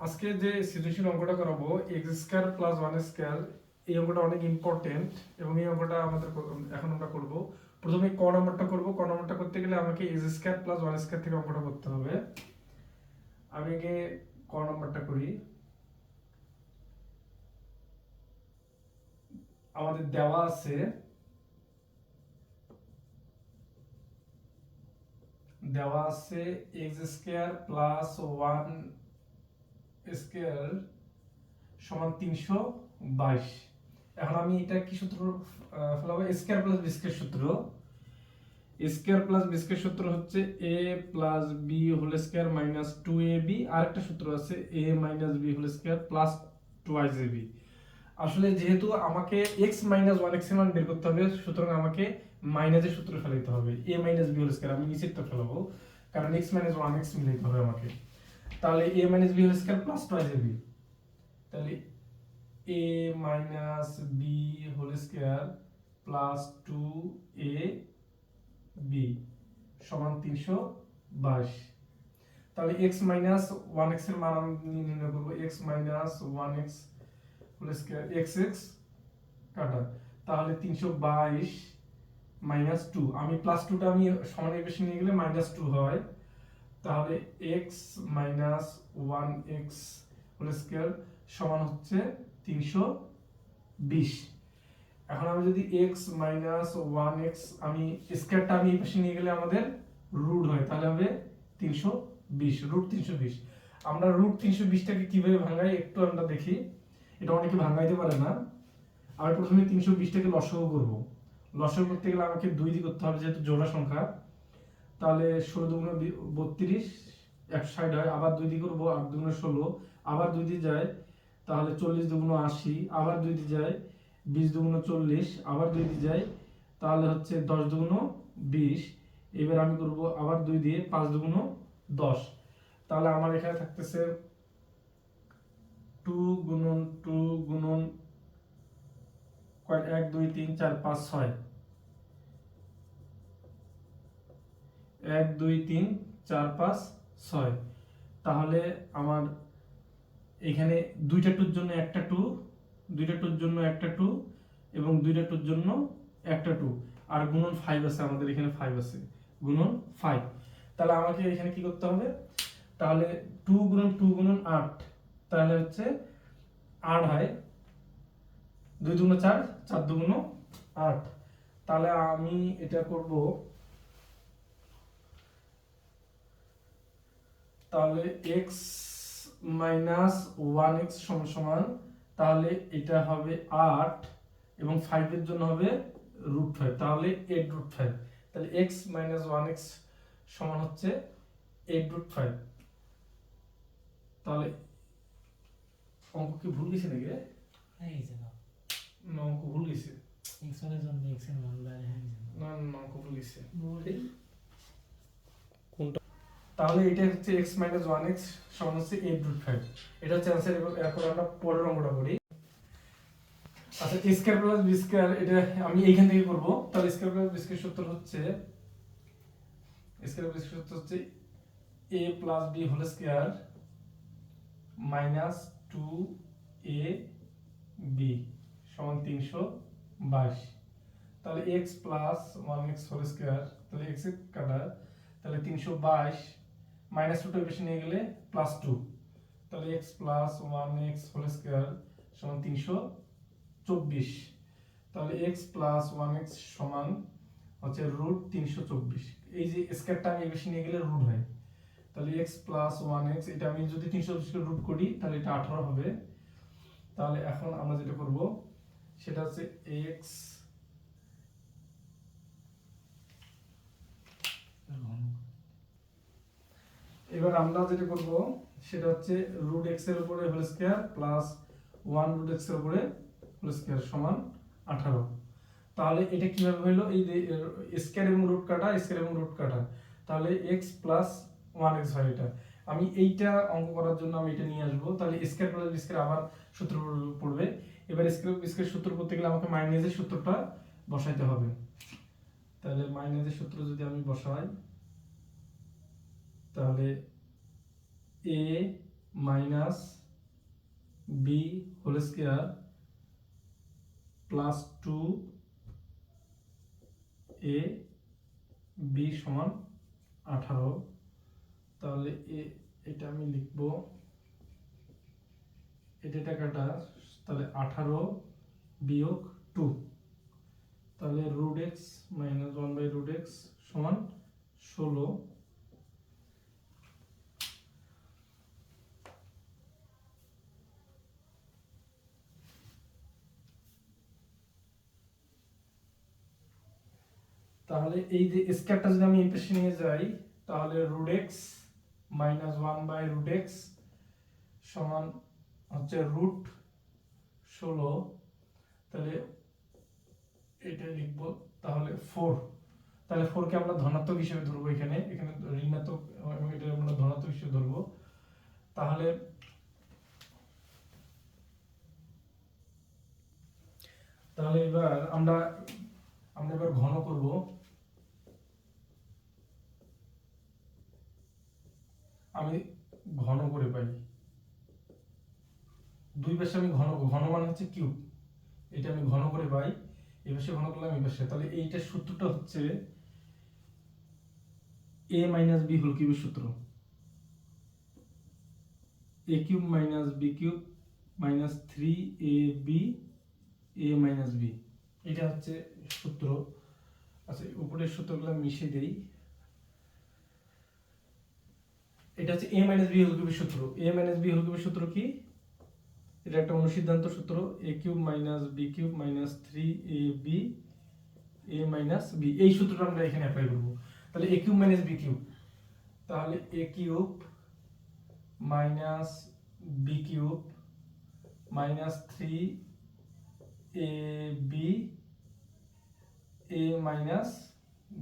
আজকে যে সৃজনশীল অঙ্কটা করাবো x square plus one square এই অঙ্কটা অনেক ইম্পর্টেন্ট এবং এই অঙ্কটা আমাদের এখন আমরা করব। প্রথমে ক নম্বরটা করব। ক নম্বরটা করতে গেলে আমাকে x square plus one square থেকে অঙ্কটা করতে হবে। আমি আগে ক নম্বরটা করি। আমাদের দেওয়া আছে। দেওয়া আছে x square plus one square সমান তিনশো বাইশ। এখন আমি এটা কি সূত্র ফেলাবো? প্লাস বি সূত্র। প্লাস বি স্কোয়ার সূত্র হচ্ছে a plus b whole minus two a b আর একটা সূত্র আছে a minus b whole plus a b আসলে যেহেতু আমাকে এক্স মাইনাস ওয়ান এক্স মান বের করতে হবে, সুতরাং আমাকে মাইনাসের সূত্র ফেলাইতে হবে a minus b whole square আমি নিচেরটা ফেলাবো, কারণ এক্স মাইনাস ওয়ান এক্স মিলাইতে হবে আমাকে। তাহলে a minus b whole square plus two আসবে বি তাহলে a minus b whole square plus two a b সমান তিনশো বাইশ। তাহলে এক্স মাইনাস ওয়ান এক্সের মান আমি নির্ণয় করব। X minus one x whole square x x কাটা। তাহলে তিনশো বাইশ মাইনাস টু আমি প্লাস টুটা আমি সমানের বেশি নিয়ে গেলে মাইনাস টু হয়। তাহলে x minus one x whole square সমান হচ্ছে তিনশো বিশ। এখন আমি যদি এক্স মাইনাস ওয়ান এক্স আমি স্কোয়ারটা আমি এই পাশে নিয়ে গেলে আমাদের রুট হয়, তাহলে হবে তিনশো বিশ রুট তিনশো বিশ। আমরা রুট তিনশো বিশটাকে কীভাবে ভাঙাই একটু আমরা দেখি। এটা অনেকে ভাঙাইতে পারে না। আমি প্রথমে তিনশো বিশটাকে লসগু করব। লসগু করতে গেলে আমাকে দুই দিয়ে করতে হবে, যেহেতু জোড়া সংখ্যা। তাহলে ষোলো দুগুণ বত্রিশ, এক সাইড হয়, আবার দুই দিয়ে করব আট দুগুণ ষোলো, আবার দুই দিয়ে যায়, তাহলে চল্লিশ দুগুণ আশি, আবার দুই দিয়ে যায় বিশ দুগুণ চল্লিশ, আবার দুই দিয়ে যায়, তাহলে হচ্ছে দশ দুগুণ বিশ, এবার আমি করব আবার দুই দিয়ে পাঁচ দুগুণ দশ। তাহলে আমার এখানে থাকতেছে টু গুণন টু গুণন এক, দুই, তিন, চার, পাঁচ, ছয়। এক, দুই, তিন, চার, পাঁচ, ছয়। তাহলে আমার এখানে দুইটা টুর জন্য একটা টু, দুইটা টুর জন্য একটা টু এবং দুইটা টুর জন্য একটা টু। আর গুণন ফাইভ আছে, আমাদের এখানে ফাইভ আছে। গুণন ফাইভ তাহলে আমাকে এখানে কি করতে হবে? তাহলে টু গুণন টু গুণন আট। তাহলে হচ্ছে আট হয় দুই দুগুণ চার চার দুগুণ আট। তাহলে আমি এটা করব তাহলে এক্স মাইনাস ওয়ান এক্স সমান সমান তাহলে এটা হবে আট এবং ফাইভের জন্য হবে রুট ফাইভ তাহলে এইট রুট ফাইভ তাহলে এক্স মাইনাস ওয়ান এক্স সমান হচ্ছে এইট রুট ফাইভ তাহলে অঙ্ক কি ভুল গেছে নাকি? না অঙ্ক ভুল গেছে। না না অঙ্ক ভুল গেছে। তাহলে এটা হচ্ছে এক্স মাইনাস ওয়ান এক্স সমান হচ্ছে এইট রুট ফাইভ এটা হচ্ছে অ্যান্সার এবং এরপর আমরা পরের অঙ্কটা করি। আচ্ছা স্কোয়ার প্লাস বি স্কোয়ার এটা আমি এইখান থেকে করব। তাহলে স্কোয়ার প্লাস বি স্কোয়ার সূত্র হচ্ছে স্কোয়ার প্লাস সূত্র হচ্ছে a plus b whole square minus two a b সমান তিনশো বাইশ। তাহলে x plus one x whole square তাহলে এক্স কাটা, তাহলে তিনশো বাইশ মাইনাস টুটা বেশি নিয়ে গেলে প্লাস টু তাহলে x plus one x whole square সমান তিনশো চব্বিশ। তাহলে এক্স প্লাস ওয়ান এক্স সমান হচ্ছে রুট তিনশো চব্বিশ। এই যে স্কোয়ারটা আমি বেশি নিয়ে গেলে রুট হয়। তাহলে এক্স প্লাস ওয়ান এক্স এটা আমি যদি তিনশো চব্বিশকে রুট করি, তাহলে এটা আঠারো হবে। তাহলে এখন আমরা যেটা করব, সেটা হচ্ছে এক্স এবার আমরা যেটা করব, সেটা হচ্ছে রুট এক্সের উপরে whole square plus one root এক্সের উপরে হোল স্কয়ার সমান আঠারো। তাহলে এটা কীভাবে হলো? এই স্কয়ার এবং রুট কাটা স্কয়ার এবং রুট কাটা। তাহলে এক্স প্লাস ওয়ান এক্স হয় এটা। আমি এইটা অঙ্ক করার জন্য আমি এটা নিয়ে আসব। তাহলে স্কয়ার প্লাস স্কয়ার আবার সূত্র পড়বে। এবার স্কয়ার স্কয়ার সূত্র করতে গেলে আমাকে মাইনাসের সূত্রটা বসাইতে হবে। তাহলে মাইনাসের সূত্র যদি আমি বসাই তাহলে a minus b whole square plus two a b সমান আঠারো। তাহলে এ, এটা আমি লিখব, এটা টাকাটা, তাহলে আঠারো বিয়োগ টু তাহলে root x minus one by root x সমান ষোলো। তাহলে এই যে স্কয়ারটা যদি আমি এই নিয়ে যাই, তাহলে root x minus one by root x সমান হচ্ছে রুট ষোলো। তাহলে এটা লিখব তাহলে ফোর তাহলে ফোরকে আমরা ধনাত্মক হিসেবে ধরবো এখানে। এখানে ঋণাত্মক এবং এটা আমরা ধনাত্মক হিসেবে ধরবো। তাহলে তাহলে এবার আমরা আমরা এবার ঘন করব। আমি ঘন করে পাই দুই পাশে আমি ঘন ঘন মানে হচ্ছে কিউব এটা আমি ঘন করে পাই, এই পাশে ঘন করলাম, এই পাশে। তাহলে এইটার সূত্রটা হচ্ছে এ মাইনাস বি হোল কিউবের সূত্র। A cube minus b cube minus three a b a minus b এটা হচ্ছে সূত্র। আচ্ছা উপরের সূত্রগুলো মিশিয়ে দেই। এটা হচ্ছে এ মাইনাস বি হোল কিউবের সূত্র। এ মাইনাস বি হোল কিউবের সূত্র কি? এটা একটা অনুসিদ্ধান্ত সূত্র। A cube minus b cube minus three a b a minus b এই সূত্রটা আমরা এখানে অ্যাপ্লাই করব। তাহলে a cube minus b cube তাহলে a cube minus b cube minus three a b a minus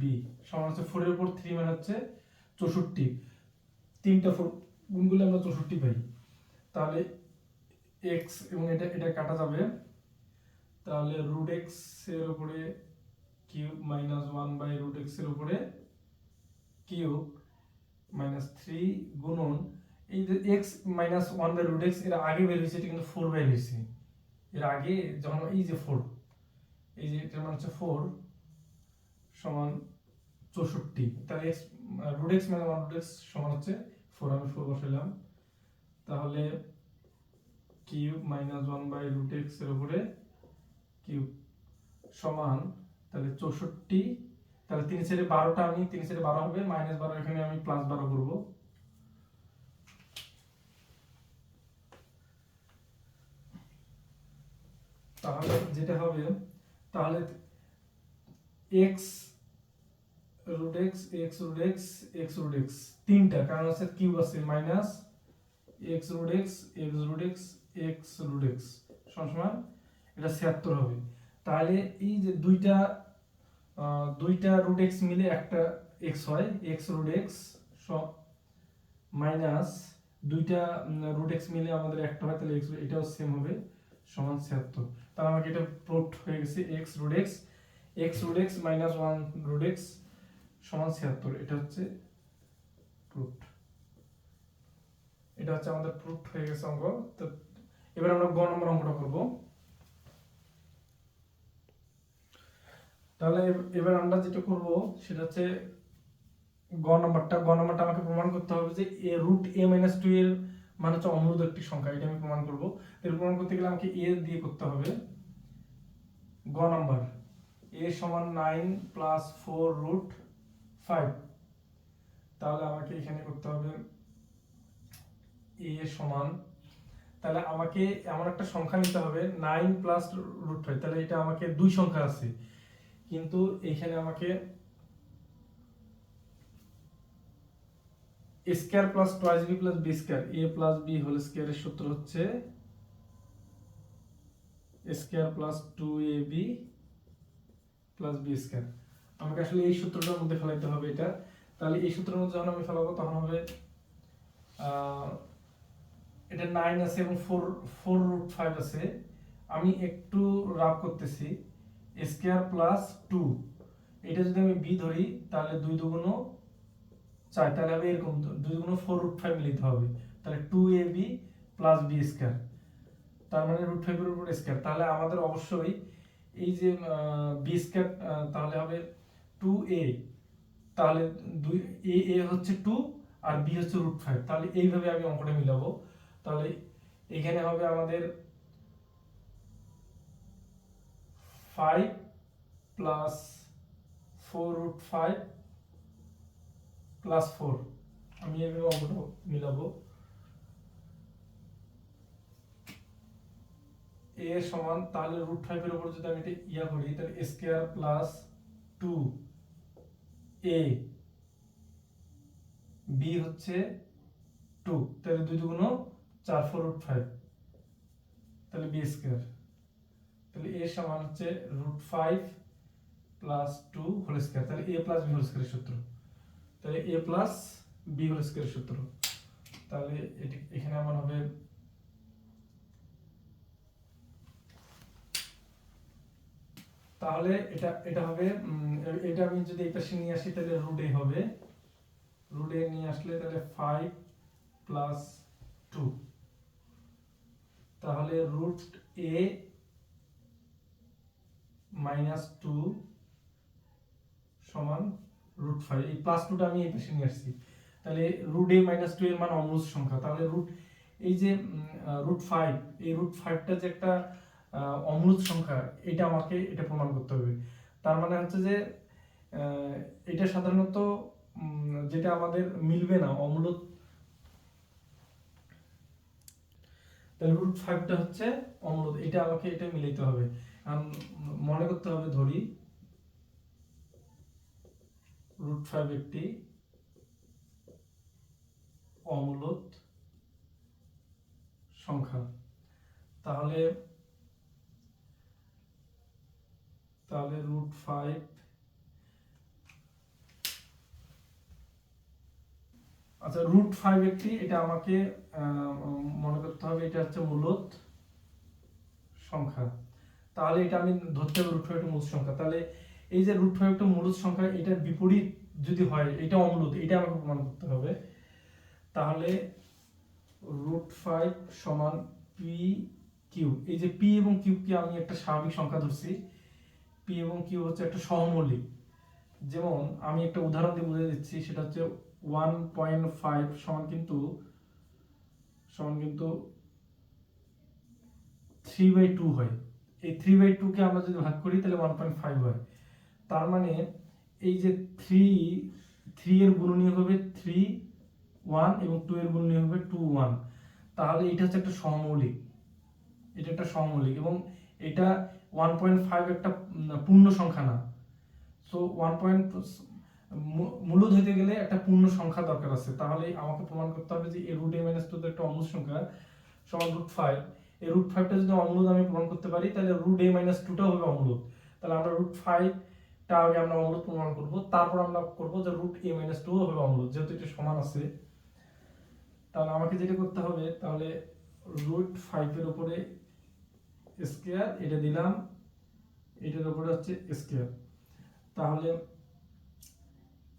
b সমান হচ্ছে ফোরের উপর থ্রি মানে হচ্ছে চৌষট্টি। তিনটা ফোর গুণগুলো আমরা চৌষট্টি পাই। তাহলে এক্স এবং এটা এটা কাটা যাবে। তাহলে রুট এক্সের উপরে cube minus one by root এক্সের উপরে কিউব মাইনাস থ্রি গুণন। এই যে x minus one by root এক্সের আগে বের হয়েছে, এটা কিন্তু ফোর বের হয়েছে। এর আগে যখন, এই যে ফোর এই যে এটার মানে হচ্ছে ফোর সমান চৌষট্টি। তাহলে এক্স রুট এক্স মানে ওয়ান রুট সমান হচ্ছে ফোর আমি ফোর বসাইলাম। তাহলে cube minus one by root এক্সের উপরে কিউব সমান, তাহলে চৌষট্টি, তাহলে তিন ছেড়ে বারোটা আমি, তিন ছেড়ে বারো হবে মাইনাস বারো এখানে আমি প্লাস বারো করব। তাহলে যেটা হবে, তাহলে x root x x root x x root x তিনটা, কারণ আছে কিউব আছে minus x root x x root x x root x সমান এটা ছিয়াত্তর হবে। তাহলে এই যে দুইটা দুইটা রুট এক্স মিলে একটা এক্স হয় এক্স রুট এক্স মাইনাস দুইটা রুট এক্স মিলে আমাদের একটা হয়, তাহলে এক্স এটাও সেম হবে, সমান ছিয়াত্তর। তাহলে আমাকে এটা প্রুফ হয়ে গেছে x root x x root x minus one root x সমান ছিয়াত্তর, এটা হচ্ছে প্রুফ এটা হচ্ছে আমাদের প্রুফ হয়ে গেছে অঙ্ক। তো এবার আমরা গ নম্বর অঙ্কটা করব। তাহলে এবার আমরা যেটা করব, সেটা হচ্ছে গ নম্বরটা। গ নম্বরটা আমাকে প্রমাণ করতে হবে যে a root a minus two এর মানে হচ্ছে অমূলদ একটি সংখ্যা। এটা আমি প্রমাণ করব। এর প্রমাণ করতে গেলে আমাকে এ দিয়ে করতে হবে। গ নাম্বার এ সমান nine plus four root five তাহলে আমাকে এখানে করতে হবে এ সমান। তাহলে আমাকে এমন একটা সংখ্যা নিতে হবে নাইন প্লাস রুট ফাইভ তাহলে এটা আমাকে দুই সংখ্যা আছে। কিন্তু এইখানে আমাকে square plus twice b plus b square a plus b whole স্কয়ারের সূত্র হচ্ছে square plus two a b plus b square আমাকে আসলে এই সূত্রটার মধ্যে ফেলাইতে হবে এটা। তাহলে এই সূত্রের মধ্যে যখন আমি ফেলাবো, তখন হবে এটা নাইন আছে এবং ফোর ফোর রুট ফাইভ আছে। আমি একটু রাব করতেছি। স্কয়ার প্লাস টু এটা যদি আমি বি ধরি, তাহলে দুই দুগুণ চাই তাহলে হবে এরকম দুই গুণ ফোর রুট ফাইভ লিখতে হবে। তাহলে two a b plus b square তার মানে রুট ফাইভের উপর স্কোয়ার তাহলে আমাদের অবশ্যই এই যে বি স্কোয়ার তাহলে হবে টু এ তাহলে দুই এ এ হচ্ছে টু আর বি হচ্ছে রুট ফাইভ তাহলে এইভাবে আমি অঙ্কটা মিলাবো। তাহলে এখানে হবে আমাদের five plus four root five plus four আমি এইভাবে অঙ্কটা মিলাবো। এ সমান, তাহলে রুট ফাইভের উপর যদি আমি এটা ইয়া করি, তাহলে square plus two a b হচ্ছে টু তাহলে দুই দুগুণ চার ফোর রুট ফাইভ তাহলে বি স্কোয়ার তাহলে এ সমান হচ্ছে root five plus two whole square তাহলে এ প্লাস বি হোল স্কোয়ারের সূত্র। তাহলে এ প্লাস বি হোল স্কোয়ারের সূত্র। তাহলে এটি, এখানে আমার হবে তাহলে এটা এটা হবে এটা আমি যদি এই পাশে নিয়ে আসি, তাহলে রুট হবে। রুট নিয়ে আসলে তাহলে ফাইভ প্লাস টু তাহলে রুট এ মাইনাস টু সমান রুট ফাইভ এই প্লাস টুটা আমি এই পাশে নিয়ে আসছি। তাহলে রুট এ মাইনাস টু এর মান অমূল সংখ্যা। তাহলে রুট এই যে রুট ফাইভ এই রুট ফাইভটা যে একটা অমূল সংখ্যা, এটা আমাকে এটা প্রমাণ করতে হবে। তার মানে হচ্ছে যে এটা সাধারণত যেটা আমাদের মিলবে না অমূলত তাহলে রুট ফাইভটা হচ্ছে এটা আমাকে এটা হবে। মনে করতে হবে, ধরি রুট ফাইভ একটি অমূলত সংখ্যা। তাহলে তাহলে রুট ফাইভ আচ্ছা রুট ফাইভ একটি, এটা আমাকে মনে করতে হবে এটা হচ্ছে মূলত সংখ্যা। তাহলে এটা আমি ধরতে হবে রুট ফাইভ একটা মূল সংখ্যা। তাহলে এই যে রুট ফাইভ একটা মূলত সংখ্যা, এটার বিপরীত যদি হয়, এটা অমূলত এটা আমাকে প্রমাণ করতে হবে। তাহলে রুট ফাইভ সমান পি কিউ এই যে পি এবং কিউবকে আমি একটা স্বাভাবিক সংখ্যা ধরছি পি এবং কিউ হচ্ছে একটা সহমৌলিক যেমন আমি একটা উদাহরণ দিয়ে বুঝিয়ে দিচ্ছি, সেটা হচ্ছে ওয়ান পয়েন্ট ফাইভ সমান কিন্তু সমান কিন্তু থ্রি বাই টু হয়। এই থ্রি বাই টুকে আমরা যদি ভাগ করি, তাহলে ওয়ান পয়েন্ট ফাইভ হয়। তার মানে এই যে থ্রি থ্রি এর গুণনীয়ক হবে থ্রি ওয়ান এবং টু এর গুণনীয়ক হবে টু ওয়ান তাহলে এটা হচ্ছে একটা সহমৌলিক এটা একটা সহমৌলিক এবং এটা ওয়ান পয়েন্ট ফাইভ একটা পূর্ণ সংখ্যা না। সো ওয়ান পয়েন্ট মূলত হইতে গেলে একটা পূর্ণ সংখ্যা দরকার আছে। তাহলে আমাকে প্রমাণ করতে হবে যে এই রুট এ মাইনাস টু তো একটা অমূল সংখ্যা সমান রুট ফাইভ এই রুট ফাইভটা যদি অমূলত আমি প্রমাণ করতে পারি, তাহলে রুট এ মাইনাস টুটাও হবে অমূলত তাহলে আমরা রুট ফাইভটা আগে আমরা অমূলত প্রমাণ করব, তারপর আমরা করব যে রুট এ মাইনাস টু হবে অমূলত যেহেতু এটা সমান আছে। তাহলে আমাকে যেটা করতে হবে, তাহলে রুট ফাইভের উপরে স্কোয়ার, এটা দিলাম, এটার উপরে হচ্ছে স্কোয়ার। তাহলে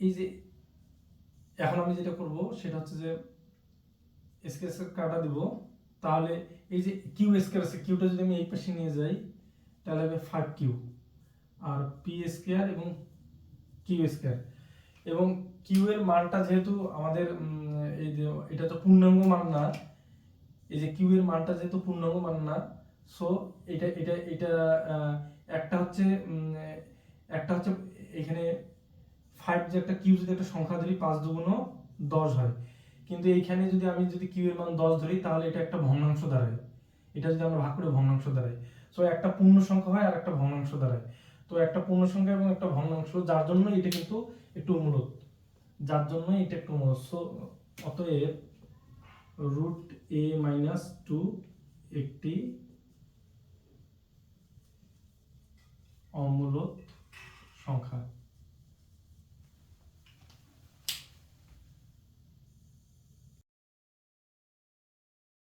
এই যে এখন আমি যেটা করব, সেটা হচ্ছে যে স্কোয়ার কাটা দিব। তাহলে এই যে কিউ স্কোয়ার আছে, কিউটা যদি আমি এই পাশে নিয়ে যাই, তাহলে হবে ফাইভ কিউ। আর পি স্কোয়ার এবং কিউ স্কোয়ার। এবং কিউ এর মানটা যেহেতু আমাদের এই যে, এটা তো পূর্ণাঙ্গ মান না। এই যে কিউ এর মানটা যেহেতু পূর্ণাঙ্গ মান না সো এটা এটা এটা একটা হচ্ছে একটা হচ্ছে এখানে ফাইভ যে একটা কিউ যদি একটা সংখ্যা ধরি, পাঁচ দুগুণ দশ হয়। কিন্তু এইখানে যদি আমি যদি কিউ এর মান দশ ধরি, তাহলে এটা একটা ভগ্নাংশ দাঁড়ায়। এটা যদি আমরা ভাগ করে ভগ্নাংশ দাঁড়ায় সো একটা পূর্ণ সংখ্যা হয় আর একটা ভগ্নাংশ দাঁড়ায়। তো একটা পূর্ণ সংখ্যা এবং একটা ভগ্নাংশ, যার জন্য এটা কিন্তু একটু মূলত যার জন্য এটা একটু মূলত সো অতএব রুট এ মাইনাস টু একটি অমূলক সংখ্যা।